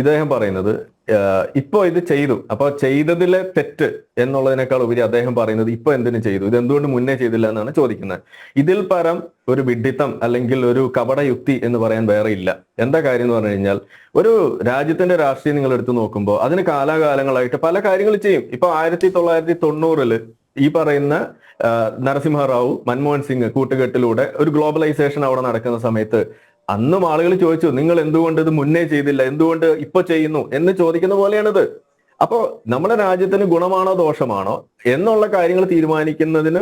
ഇദ്ദേഹം പറയുന്നത് ഇപ്പൊ ഇത് ചെയ്തു. അപ്പൊ ചെയ്തതിലെ തെറ്റ് എന്നുള്ളതിനേക്കാൾ ഉപരി അദ്ദേഹം പറയുന്നത് ഇപ്പൊ എന്തിനു ചെയ്തു? ഇത് എന്തുകൊണ്ട് മുന്നേ ചെയ്തില്ല എന്നാണ് ചോദിക്കുന്നത്. ഇതിൽ പരം ഒരു വിഡിത്തം അല്ലെങ്കിൽ ഒരു കപടയുക്തി എന്ന് പറയാൻ വേറെ ഇല്ല. എന്താ കാര്യം എന്ന് പറഞ്ഞു കഴിഞ്ഞാൽ ഒരു രാജ്യത്തിന്റെ രാഷ്ട്രീയം നിങ്ങൾ എടുത്തു നോക്കുമ്പോൾ അതിന് കാലാകാലങ്ങളായിട്ട് പല കാര്യങ്ങൾ ചെയ്യും. ഇപ്പൊ ആയിരത്തി തൊള്ളായിരത്തി തൊണ്ണൂറിൽ ഈ പറയുന്ന നരസിംഹറാവു മൻമോഹൻ സിംഗ് കൂട്ടുകെട്ടിലൂടെ ഒരു ഗ്ലോബലൈസേഷൻ അവിടെ നടക്കുന്ന സമയത്ത് അന്നും ആളുകൾ ചോദിച്ചു നിങ്ങൾ എന്തുകൊണ്ട് ഇത് മുന്നേ ചെയ്തില്ല? എന്തുകൊണ്ട് ഇപ്പൊ ചെയ്യുന്നു? എന്ന് ചോദിക്കുന്ന പോലെയാണിത്. അപ്പോ നമ്മുടെ രാജ്യത്തിന് ഗുണമാണോ ദോഷമാണോ എന്നുള്ള കാര്യങ്ങൾ തീരുമാനിക്കുന്നതിന്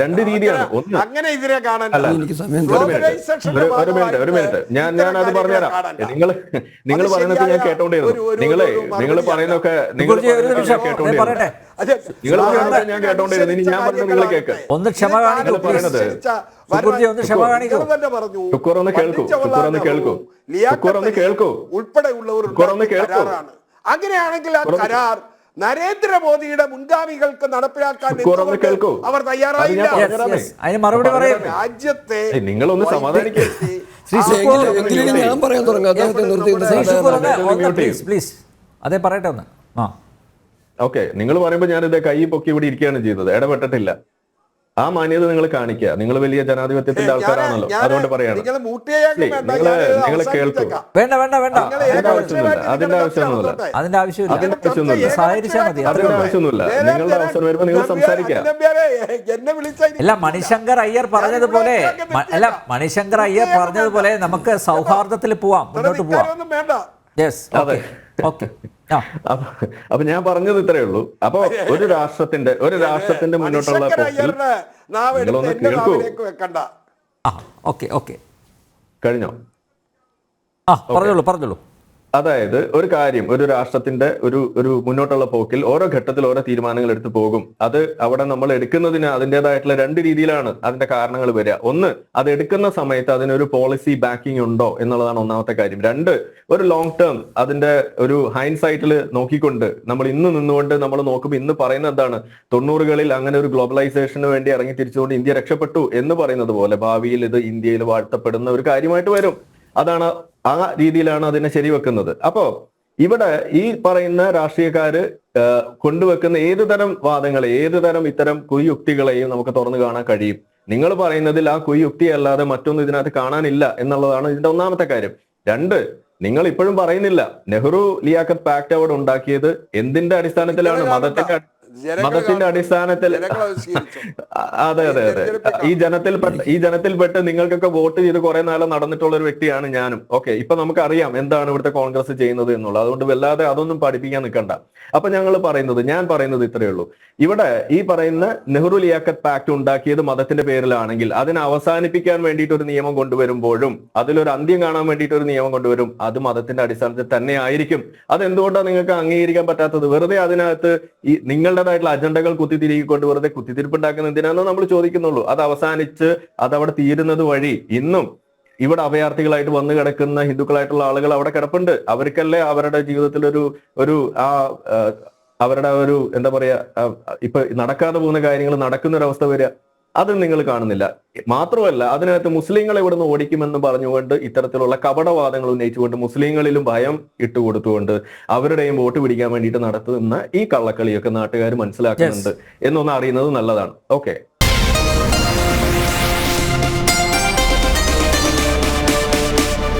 രണ്ട് രീതിയാണ്. ഒന്ന് അങ്ങനെ ഇതിനെ കാണാൻ എനിക്ക് സമയം ഒരു മിനിറ്റ്. ഒരു മിനിറ്റ് ഒരു മിനിറ്റ്. ഞാൻ ഞാൻ അത് പറഞ്ഞുതരാം. നിങ്ങൾ നിങ്ങൾ പറയുന്നത് ഞാൻ കേട്ടോണ്ടിരുന്നു. നിങ്ങളെ നിങ്ങൾ. പറയുന്നൊക്കെ നിങ്ങൾ കേട്ടോണ്ടിരുന്നു. പറയട്ടെ? അതെ, നിങ്ങൾ പറയുന്നത് ഞാൻ കേട്ടോണ്ടിരുന്നു. ഇനി ഞാൻ പറഞ്ഞത് നിങ്ങൾ കേൾക്ക്. ഒന്ന് ക്ഷമ ഇത് തന്നെ പറഞ്ഞു. ഉൾപ്പെടെയുള്ളവർ. കരാറാണ്. അങ്ങനെയാണെങ്കിൽ ആ കരാർ നരേന്ദ്രമോദിയുടെ മുൻഗാമികൾക്ക് നടപ്പിലാക്കാൻ. അവർ തയ്യാറായില്ല. രാജ്യത്തെ നിങ്ങളൊന്ന് സമാധാനിക്കേ. അതെ പറയട്ടെ ഒന്ന്. ഓക്കെ നിങ്ങൾ പറയുമ്പോൾ ഞാനിത് കൈ പൊക്കി ഇവിടെ ഇരിക്കുകയാണ് ചെയ്യുന്നത് ഇടപെട്ടിട്ടില്ല. ആ മാന്യത നിങ്ങൾ കാണിക്കുക. നിങ്ങൾ വലിയ ജനാധിപത്യത്തിന്റെ ആൾക്കാരാണല്ലോ. അതുകൊണ്ട് പറയാണ്. നിങ്ങൾ നിങ്ങൾ ഞാനത് കേൾക്കൂ. വേണ്ട വേണ്ട വേണ്ട. നിങ്ങൾ അതിന്റെ ആവശ്യമൊന്നുമില്ല. അതിന്റെ നിങ്ങളുടെ ആവശ്യമൊന്നുമില്ല. അതിന്റെ ആവശ്യമില്ല. അതിന്റെ ആവശ്യമൊന്നുമില്ല. മതി. അതിന്റെ ആവശ്യമൊന്നുമില്ല. നിങ്ങളുടെ അവസരം വരുമ്പോൾ നിങ്ങൾ സംസാരിക്കുക. അല്ല മണിശങ്കർ അയ്യർ പറഞ്ഞതുപോലെ അല്ല മണിശങ്കർ അയ്യർ പറഞ്ഞതുപോലെ നമുക്ക് സൗഹാർദ്ദത്തിൽ പോവാം. മുന്നോട്ട് പോവാം. യെസ് ഓക്കെ ഓക്കെ അപ്പൊ അപ്പൊ ഞാൻ പറഞ്ഞത് ഇത്രയേ ഉള്ളൂ. അപ്പൊ ഒരു രാഷ്ട്രത്തിന്റെ ഒരു രാഷ്ട്രത്തിന്റെ മുന്നോട്ടുള്ള കേൾക്കൂ. Okay okay. കഴിഞ്ഞോ? ആ പറഞ്ഞോളൂ പറഞ്ഞോളൂ. അതായത് ഒരു കാര്യം ഒരു രാഷ്ട്രത്തിന്റെ ഒരു ഒരു മുന്നോട്ടുള്ള പോക്കിൽ ഓരോ ഘട്ടത്തിൽ ഓരോ തീരുമാനങ്ങൾ എടുത്തു പോകും. അത് അവിടെ നമ്മൾ എടുക്കുന്നതിന് അതിന്റെതായിട്ടുള്ള രണ്ട് രീതിയിലാണ് അതിന്റെ കാരണങ്ങൾ വരിക. ഒന്ന് അത് എടുക്കുന്ന സമയത്ത് അതിനൊരു പോളിസി ബാക്കിംഗ് ഉണ്ടോ എന്നുള്ളതാണ് ഒന്നാമത്തെ കാര്യം. രണ്ട് ഒരു ലോങ് ടേം അതിന്റെ ഒരു ഹൈൻസൈറ്റിൽ നോക്കിക്കൊണ്ട് നമ്മൾ ഇന്ന് നിന്നുകൊണ്ട് നമ്മൾ നോക്കുമ്പോൾ ഇന്ന് പറയുന്ന എന്താണ്? തൊണ്ണൂറുകളിൽ അങ്ങനെ ഒരു ഗ്ലോബലൈസേഷന് വേണ്ടി ഇറങ്ങി തിരിച്ചുകൊണ്ട് ഇന്ത്യ രക്ഷപ്പെട്ടു എന്ന് പറയുന്നത് പോലെ ഭാവിയിൽ ഇത് ഇന്ത്യയിൽ വാഴ്ത്തപ്പെടുന്ന ഒരു കാര്യമായിട്ട് വരും. അതാണ് ആ രീതിയിലാണ് അതിനെ ശരിവെക്കുന്നത്. അപ്പോ ഇവിടെ ഈ പറയുന്ന രാഷ്ട്രീയക്കാര് കൊണ്ടുവെക്കുന്ന ഏതു തരം വാദങ്ങളെ ഏതു തരം ഇത്തരം കുയുക്തികളെയും നമുക്ക് തുറന്നു കാണാൻ കഴിയും? നിങ്ങൾ പറയുന്നതിൽ ആ കുയുക്തി അല്ലാതെ മറ്റൊന്നും ഇതിനകത്ത് കാണാനില്ല എന്നുള്ളതാണ് ഇതിന്റെ ഒന്നാമത്തെ കാര്യം. രണ്ട് നിങ്ങൾ ഇപ്പോഴും പറയുന്നില്ല നെഹ്റു ലിയാഖത്ത് പാക്ട് അവിടെ ഉണ്ടാക്കിയത് എന്തിന്റെ അടിസ്ഥാനത്തിലാണ്? മതത്തിന്റെ മതത്തിന്റെ. അടിസ്ഥാനത്തിൽ അത് അതെ അതെ. ഈ ജനത്തിൽ ഈ ജനത്തിൽപ്പെട്ട് നിങ്ങൾക്കൊക്കെ വോട്ട് ചെയ്ത് കുറെ നാളെ നടന്നിട്ടുള്ള ഒരു വ്യക്തിയാണ് ഞാനും. ഓക്കെ ഇപ്പൊ നമുക്ക് അറിയാം എന്താണ് ഇവിടുത്തെ കോൺഗ്രസ് ചെയ്യുന്നത് എന്നുള്ളത്. അതുകൊണ്ട് വല്ലാതെ അതൊന്നും പഠിപ്പിക്കാൻ നിൽക്കണ്ട. അപ്പൊ ഞങ്ങൾ പറയുന്നത് ഞാൻ പറയുന്നത് ഇത്രയേ ഉള്ളൂ. ഇവിടെ ഈ പറയുന്ന നെഹ്റു ലിയാക്കത്ത് പാക്ട് ഉണ്ടാക്കിയത് മതത്തിന്റെ പേരിലാണെങ്കിൽ അതിനെ അവസാനിപ്പിക്കാൻ വേണ്ടിയിട്ട് ഒരു നിയമം കൊണ്ടുവരുമ്പോഴും അതിലൊരു അന്ത്യം കാണാൻ വേണ്ടിയിട്ട് ഒരു നിയമം കൊണ്ടുവരും അത് മതത്തിന്റെ അടിസ്ഥാനത്തിൽ തന്നെ ആയിരിക്കും. അത് എന്തുകൊണ്ടാണ് നിങ്ങൾക്ക് അംഗീകരിക്കാൻ പറ്റാത്തത്? വെറുതെ അതിനകത്ത് ഈ നിങ്ങളുടേതായിട്ടുള്ള അജണ്ടകൾ കുത്തിത്തിരിക്കൊണ്ട് വെറുതെ കുത്തിത്തിരിപ്പുണ്ടാക്കുന്ന എന്തിനാണെന്ന് നമ്മൾ ചോദിക്കുന്നുള്ളൂ. അത് അവസാനിച്ച് അത് അവിടെ തീരുന്നത് വഴി ഇന്നും ഇവിടെ അഭയാർത്ഥികളായിട്ട് വന്നു കിടക്കുന്ന ഹിന്ദുക്കളായിട്ടുള്ള ആളുകൾ അവിടെ കിടപ്പുണ്ട്. അവർക്കല്ലേ അവരുടെ ജീവിതത്തിൽ ഒരു ഒരു ആ അവരുടെ ഒരു എന്താ പറയാ ഇപ്പൊ നടക്കാതെ പോകുന്ന കാര്യങ്ങൾ നടക്കുന്ന ഒരു അവസ്ഥ വരിക. അത് നിങ്ങൾ കാണുന്നില്ല. മാത്രമല്ല അതിനകത്ത് മുസ്ലിങ്ങളെ ഇവിടുന്ന് ഓടിക്കുമെന്ന് പറഞ്ഞുകൊണ്ട് ഇത്തരത്തിലുള്ള കപടവാദങ്ങൾ ഉന്നയിച്ചുകൊണ്ട് മുസ്ലിങ്ങളിലും ഭയം ഇട്ടുകൊടുത്തുകൊണ്ട് അവരുടെയും വോട്ട് പിടിക്കാൻ വേണ്ടിയിട്ട് നടത്തുന്ന ഈ കള്ളക്കളിയൊക്കെ നാട്ടുകാർ മനസ്സിലാക്കുന്നുണ്ട് എന്നൊന്ന് അറിയുന്നത് നല്ലതാണ്. ഓക്കെ